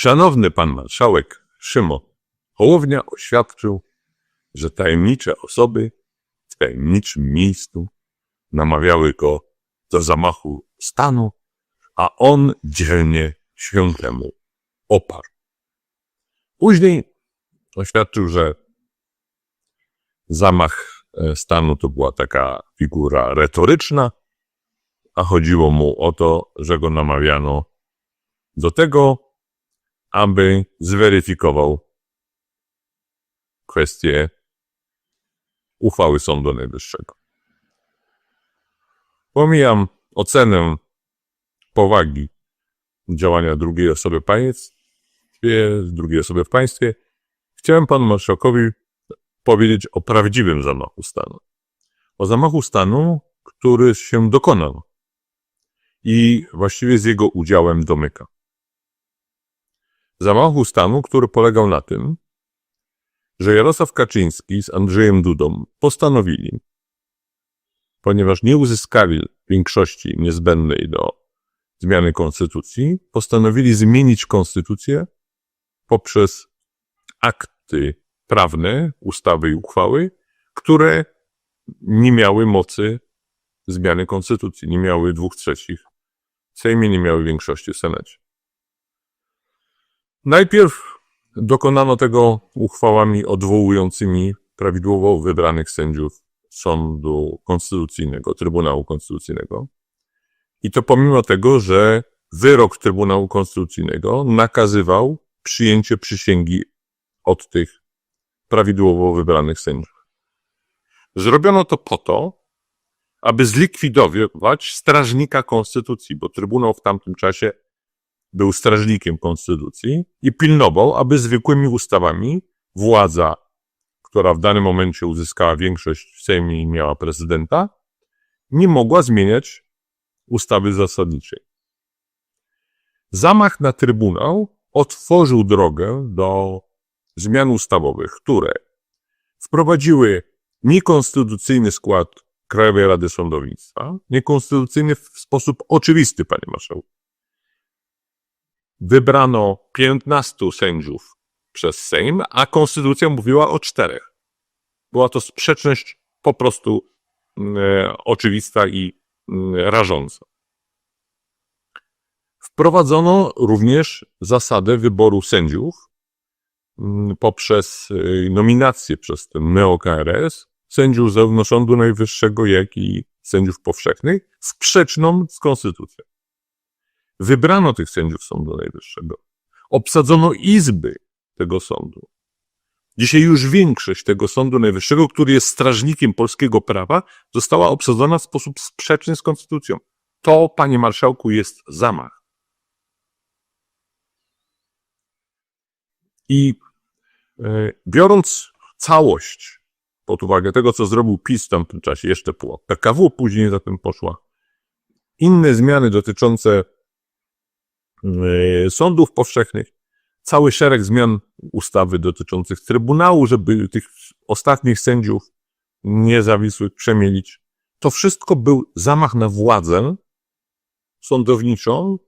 Szanowny pan marszałek Szymon Hołownia oświadczył, że tajemnicze osoby w tajemniczym miejscu namawiały go do zamachu stanu, a on dzielnie się temu oparł. Później oświadczył, że zamach e, stanu to była taka figura retoryczna, a chodziło mu o to, że go namawiano do tego, aby zweryfikował kwestię uchwały Sądu Najwyższego. Pomijam ocenę powagi działania drugiej osoby w państwie, drugiej osoby w państwie. Chciałem panu marszałkowi powiedzieć o prawdziwym zamachu stanu. O zamachu stanu, który się dokonał i właściwie z jego udziałem domyka. Zamachu stanu, który polegał na tym, że Jarosław Kaczyński z Andrzejem Dudą postanowili, ponieważ nie uzyskali większości niezbędnej do zmiany konstytucji, postanowili zmienić konstytucję poprzez akty prawne, ustawy i uchwały, które nie miały mocy zmiany konstytucji, nie miały dwóch trzecich w Sejmie, nie miały większości w Senacie. Najpierw dokonano tego uchwałami odwołującymi prawidłowo wybranych sędziów Sądu Konstytucyjnego, Trybunału Konstytucyjnego. I to pomimo tego, że wyrok Trybunału Konstytucyjnego nakazywał przyjęcie przysięgi od tych prawidłowo wybranych sędziów. Zrobiono to po to, aby zlikwidować strażnika Konstytucji, bo Trybunał w tamtym czasie był strażnikiem Konstytucji i pilnował, aby zwykłymi ustawami władza, która w danym momencie uzyskała większość w Sejmie i miała prezydenta, nie mogła zmieniać ustawy zasadniczej. Zamach na Trybunał otworzył drogę do zmian ustawowych, które wprowadziły niekonstytucyjny skład Krajowej Rady Sądownictwa, niekonstytucyjny w sposób oczywisty, panie marszałku. Wybrano 15 sędziów przez Sejm, a konstytucja mówiła o czterech. Była to sprzeczność po prostu e, oczywista i e, rażąca. Wprowadzono również zasadę wyboru sędziów mm, poprzez y, nominację przez ten neo-KRS sędziów zarówno Sądu Najwyższego, jak i sędziów powszechnych, sprzeczną z konstytucją. Wybrano tych sędziów Sądu Najwyższego. Obsadzono izby tego sądu. Dzisiaj już większość tego Sądu Najwyższego, który jest strażnikiem polskiego prawa, została obsadzona w sposób sprzeczny z konstytucją. To, panie marszałku, jest zamach. I e, biorąc całość pod uwagę tego, co zrobił PiS w tamtym czasie, jeszcze PKW, później za tym poszła, inne zmiany dotyczące sądów powszechnych, cały szereg zmian ustawy dotyczących Trybunału, żeby tych ostatnich sędziów niezawisłych przemielić. To wszystko był zamach na władzę sądowniczą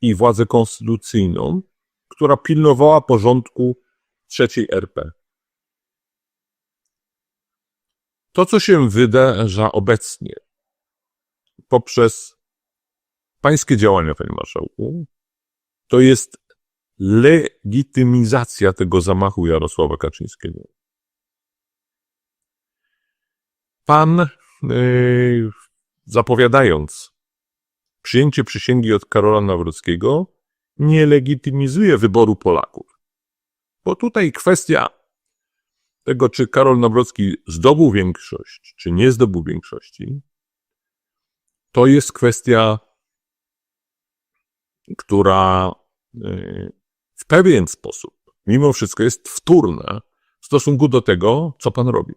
i władzę konstytucyjną, która pilnowała porządku trzeciej RP. To, co się wydarza obecnie poprzez pańskie działania, panie marszałku, to jest legitymizacja tego zamachu Jarosława Kaczyńskiego. Pan, yy, zapowiadając przyjęcie przysięgi od Karola Nawrockiego, nie legitymizuje wyboru Polaków. Bo tutaj kwestia tego, czy Karol Nawrocki zdobył większość, czy nie zdobył większości, to jest kwestia, która w pewien sposób, mimo wszystko, jest wtórna w stosunku do tego, co pan robi.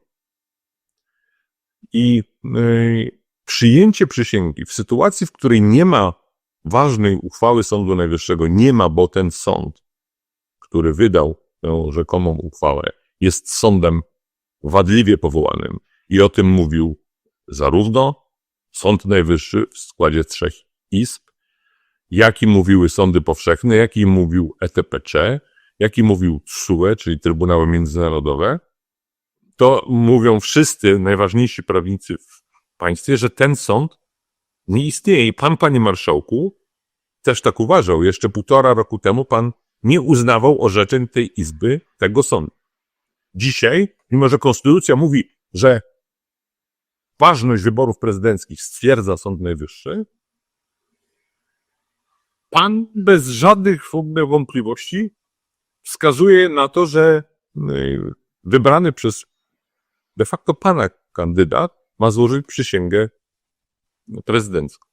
I y, przyjęcie przysięgi w sytuacji, w której nie ma ważnej uchwały Sądu Najwyższego nie ma, bo ten sąd, który wydał tę rzekomą uchwałę, jest sądem wadliwie powołanym i o tym mówił zarówno Sąd Najwyższy w składzie trzech izb, jaki mówiły sądy powszechne, jaki mówił ETPC, jaki mówił TSUE, czyli Trybunały Międzynarodowe, to mówią wszyscy najważniejsi prawnicy w państwie, że ten sąd nie istnieje. I pan, panie marszałku, też tak uważał. Jeszcze półtora roku temu pan nie uznawał orzeczeń tej izby, tego sądu. Dzisiaj, mimo że konstytucja mówi, że ważność wyborów prezydenckich stwierdza Sąd Najwyższy, pan bez żadnych wątpliwości wskazuje na to, że y, wybrany przez de facto pana kandydat ma złożyć przysięgę prezydencką.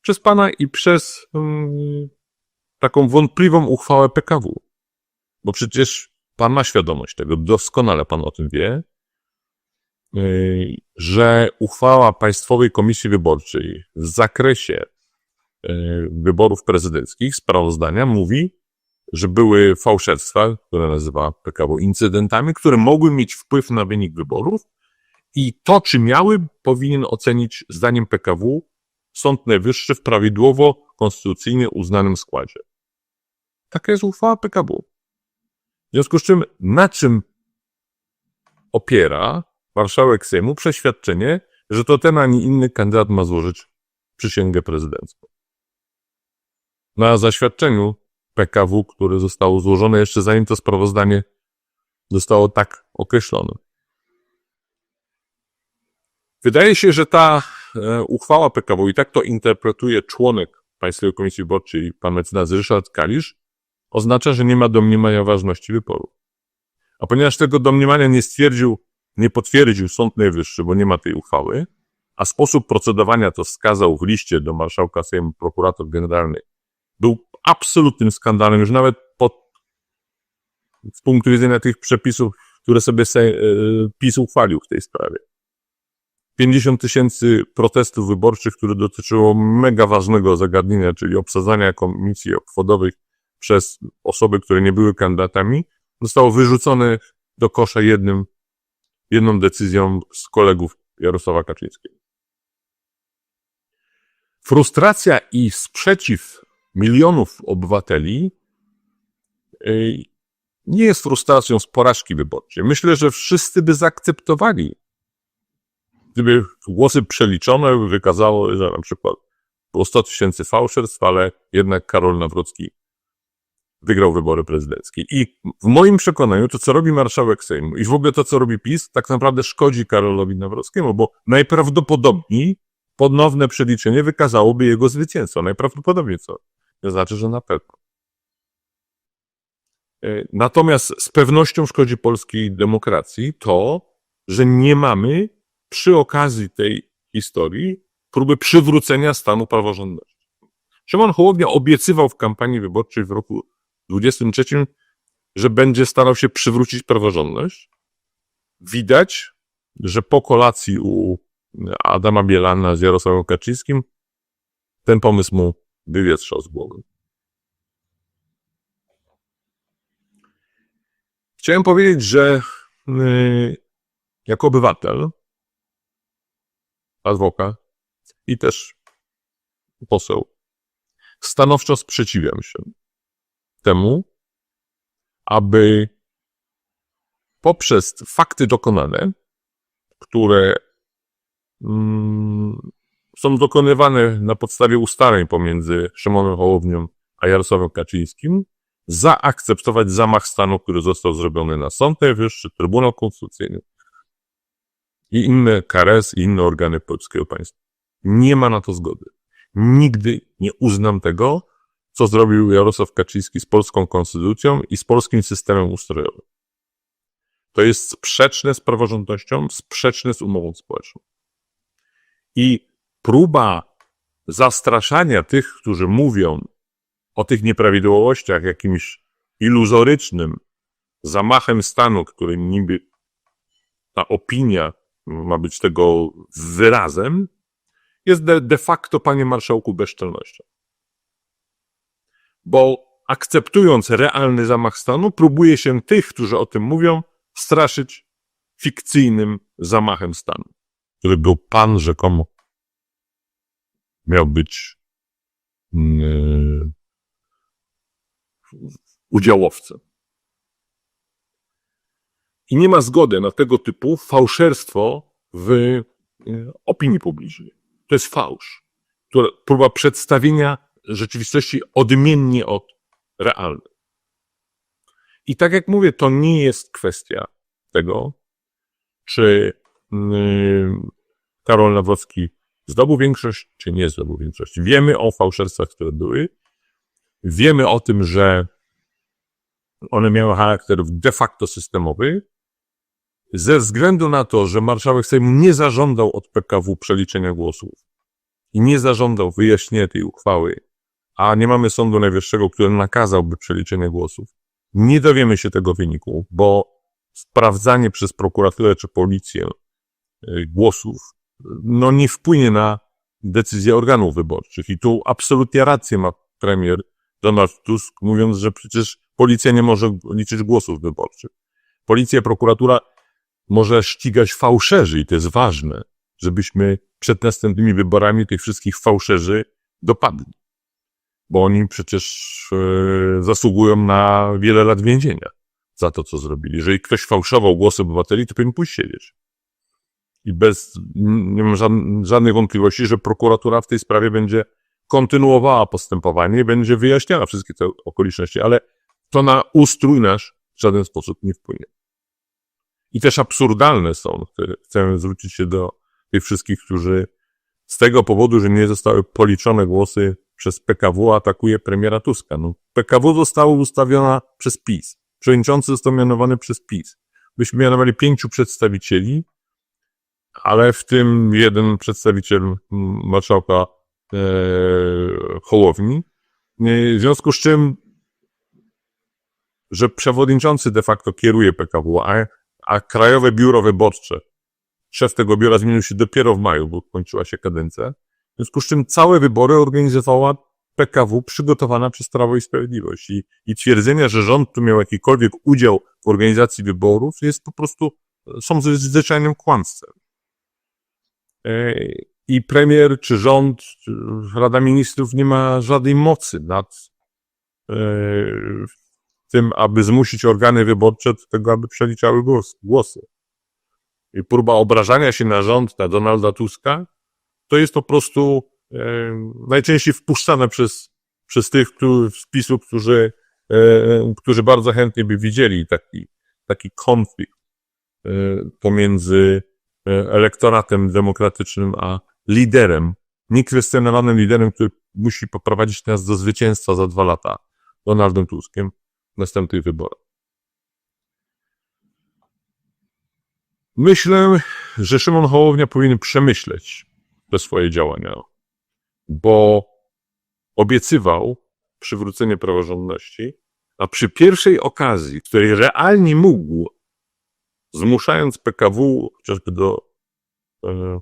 Przez pana i przez um, taką wątpliwą uchwałę PKW. Bo przecież pan ma świadomość tego, doskonale pan o tym wie, yy, że uchwała Państwowej Komisji Wyborczej w zakresie wyborów prezydenckich, sprawozdania mówi, że były fałszerstwa, które nazywa PKW incydentami, które mogły mieć wpływ na wynik wyborów i to, czy miały, powinien ocenić zdaniem PKW Sąd Najwyższy w prawidłowo konstytucyjnie uznanym składzie. Taka jest uchwała PKW. W związku z czym, na czym opiera marszałek Sejmu przeświadczenie, że to ten, ani inny kandydat ma złożyć przysięgę prezydencką? Na zaświadczeniu PKW, które zostało złożone jeszcze zanim to sprawozdanie zostało tak określone. Wydaje się, że ta e, uchwała PKW i tak to interpretuje członek Państwowej Komisji Wyborczej, pan mecenas Ryszard Kalisz, oznacza, że nie ma domniemania ważności wyboru. A ponieważ tego domniemania nie stwierdził, nie potwierdził Sąd Najwyższy, bo nie ma tej uchwały, a sposób procedowania to wskazał w liście do marszałka Sejmu prokurator generalny, był absolutnym skandalem, już nawet pod, z punktu widzenia tych przepisów, które sobie se, e, PiS uchwalił w tej sprawie. 50 tysięcy protestów wyborczych, które dotyczyło mega ważnego zagadnienia, czyli obsadzania komisji obwodowych przez osoby, które nie były kandydatami, zostało wyrzucone do kosza jednym, jedną decyzją z kolegów Jarosława Kaczyńskiego. Frustracja i sprzeciw milionów obywateli y, nie jest frustracją z porażki wyborczej. Myślę, że wszyscy by zaakceptowali, gdyby głosy przeliczone wykazało, że na przykład było 100 tysięcy fałszerstw, ale jednak Karol Nawrocki wygrał wybory prezydenckie. I w moim przekonaniu to, co robi marszałek Sejmu i w ogóle to, co robi PiS, tak naprawdę szkodzi Karolowi Nawrockiemu, bo najprawdopodobniej ponowne przeliczenie wykazałoby jego zwycięstwo. Najprawdopodobniej co? To znaczy, że na pewno. E, natomiast z pewnością szkodzi polskiej demokracji to, że nie mamy przy okazji tej historii próby przywrócenia stanu praworządności. Szymon Hołownia obiecywał w kampanii wyborczej w roku 2023, że będzie starał się przywrócić praworządność. Widać, że po kolacji u Adama Bielana z Jarosławem Kaczyńskim ten pomysł mu wywietrzał z głowy. Chciałem powiedzieć, że yy, jako obywatel, adwokat i też poseł, stanowczo sprzeciwiam się temu, aby poprzez fakty dokonane, które mm, są dokonywane na podstawie ustaleń pomiędzy Szymonem Hołownią a Jarosławem Kaczyńskim, zaakceptować zamach stanu, który został zrobiony na Sąd Najwyższy, Trybunał Konstytucyjny i inne KRS i inne organy polskiego państwa. Nie ma na to zgody. Nigdy nie uznam tego, co zrobił Jarosław Kaczyński z polską konstytucją i z polskim systemem ustrojowym. To jest sprzeczne z praworządnością, sprzeczne z umową społeczną. I próba zastraszania tych, którzy mówią o tych nieprawidłowościach jakimś iluzorycznym zamachem stanu, który niby ta opinia ma być tego wyrazem, jest de, de facto, panie marszałku, bezczelnością. Bo akceptując realny zamach stanu, próbuje się tych, którzy o tym mówią, straszyć fikcyjnym zamachem stanu, który był pan rzekomo miał być mm, udziałowcem. I nie ma zgody na tego typu fałszerstwo w e, opinii publicznej. To jest fałsz. To próba przedstawienia rzeczywistości odmiennie od realnej. I tak jak mówię, to nie jest kwestia tego, czy mm, Karol Nawrocki zdobył większość, czy nie zdobył większości. Wiemy o fałszerstwach, które były. Wiemy o tym, że one miały charakter de facto systemowy, ze względu na to, że marszałek Sejmu nie zażądał od PKW przeliczenia głosów i nie zażądał wyjaśnienia tej uchwały, a nie mamy Sądu Najwyższego, który nakazałby przeliczenie głosów, nie dowiemy się tego wyniku, bo sprawdzanie przez prokuraturę czy policję y, głosów no nie wpłynie na decyzję organów wyborczych. I tu absolutnie rację ma premier Donald Tusk, mówiąc, że przecież policja nie może liczyć głosów wyborczych. Policja, prokuratura może ścigać fałszerzy i to jest ważne, żebyśmy przed następnymi wyborami tych wszystkich fałszerzy dopadli. Bo oni przecież e, zasługują na wiele lat więzienia za to, co zrobili. Jeżeli ktoś fałszował głosy obywateli, to powinien pójść siedzieć. I bez, nie mam żadnych, wątpliwości, że prokuratura w tej sprawie będzie kontynuowała postępowanie i będzie wyjaśniała wszystkie te okoliczności, ale to na ustrój nasz w żaden sposób nie wpłynie. I też absurdalne są, chcę zwrócić się do tych wszystkich, którzy z tego powodu, że nie zostały policzone głosy przez PKW, atakuje premiera Tuska. No, PKW zostało ustawiona przez PiS. Przewodniczący został mianowany przez PiS. Byśmy mianowali pięciu przedstawicieli, ale w tym jeden przedstawiciel marszałka e, Hołowni. W związku z czym, że przewodniczący de facto kieruje PKW, a, a Krajowe Biuro Wyborcze, szef tego biura zmienił się dopiero w maju, bo kończyła się kadencja. W związku z czym całe wybory organizowała PKW przygotowana przez Prawo i Sprawiedliwość. I, i twierdzenia, że rząd tu miał jakikolwiek udział w organizacji wyborów, jest po prostu, są zwyczajnym kłamstwem. E, I premier, czy rząd, czy Rada Ministrów nie ma żadnej mocy nad e, tym, aby zmusić organy wyborcze do tego, aby przeliczały głos, głosy. I próba obrażania się na rząd, na Donalda Tuska, to jest po prostu e, najczęściej wpuszczane przez, przez tych którzy, z którzy, którzy bardzo chętnie by widzieli taki, taki konflikt pomiędzy elektoratem demokratycznym a liderem, niekwestionowanym liderem, który musi poprowadzić nas do zwycięstwa za dwa lata, Donaldem Tuskiem, w następnych wyborach. Myślę, że Szymon Hołownia powinien przemyśleć te swoje działania, bo obiecywał przywrócenie praworządności, a przy pierwszej okazji, której realnie mógł, zmuszając PKW chociażby do e,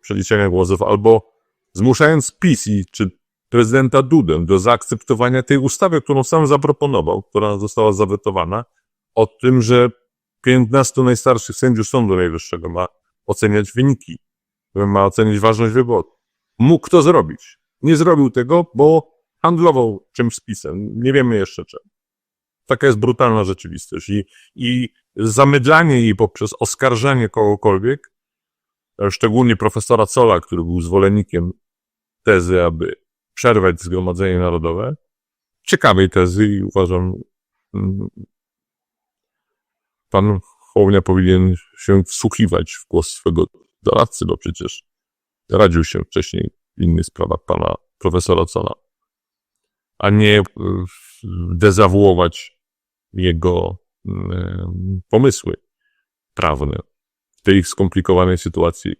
przeliczenia głosów, albo zmuszając PiS i czy prezydenta Dudę do zaakceptowania tej ustawy, którą sam zaproponował, która została zawetowana, o tym, że 15 najstarszych sędziów Sądu Najwyższego ma oceniać wyniki, ma oceniać ważność wyboru. Mógł to zrobić. Nie zrobił tego, bo handlował czymś z pisem. Nie wiemy jeszcze czym. Taka jest brutalna rzeczywistość. I, i zamydlanie jej poprzez oskarżanie kogokolwiek, szczególnie profesora Cola, który był zwolennikiem tezy, aby przerwać Zgromadzenie Narodowe, ciekawej tezy i uważam, mm, pan Hołownia powinien się wsłuchiwać w głos swego doradcy, bo przecież radził się wcześniej w innych sprawach pana profesora Cola, a nie e, dezawuować jego pomysły prawne w tej skomplikowanej sytuacji.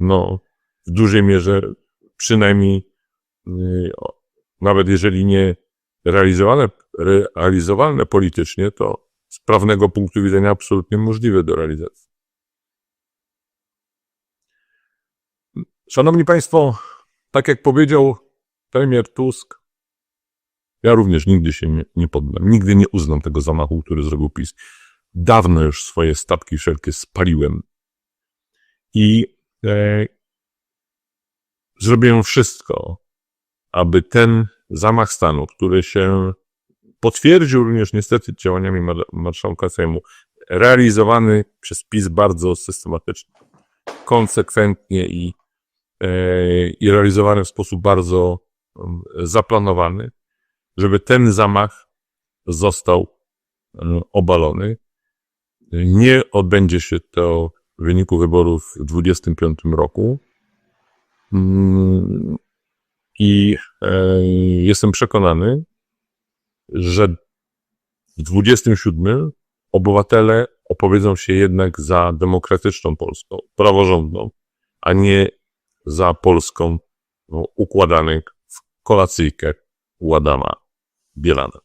No, w dużej mierze, przynajmniej, e, nawet jeżeli nie realizowane, realizowalne politycznie, to z prawnego punktu widzenia absolutnie możliwe do realizacji. Szanowni Państwo, tak jak powiedział premier Tusk, ja również nigdy się nie, nie poddam, nigdy nie uznam tego zamachu, który zrobił PiS. Dawno już swoje statki wszelkie spaliłem. I e, zrobią wszystko, aby ten zamach stanu, który się potwierdził również niestety działaniami mar- marszałka Sejmu, realizowany przez PiS bardzo systematycznie, konsekwentnie i, e, i realizowany w sposób bardzo um, zaplanowany, żeby ten zamach został e, obalony. Nie odbędzie się to w wyniku wyborów w 2025 roku. I e, jestem przekonany, że w 27 obywatele opowiedzą się jednak za demokratyczną Polską, praworządną, a nie za Polską no, układanek w kolacyjkę u Adama Bielana.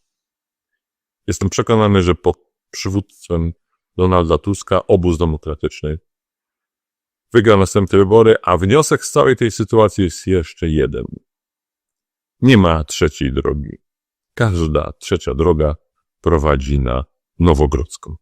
Jestem przekonany, że pod przywództwem Donalda Tuska obóz demokratyczny wygra następne wybory, a wniosek z całej tej sytuacji jest jeszcze jeden. Nie ma trzeciej drogi. Każda trzecia droga prowadzi na Nowogrodzką.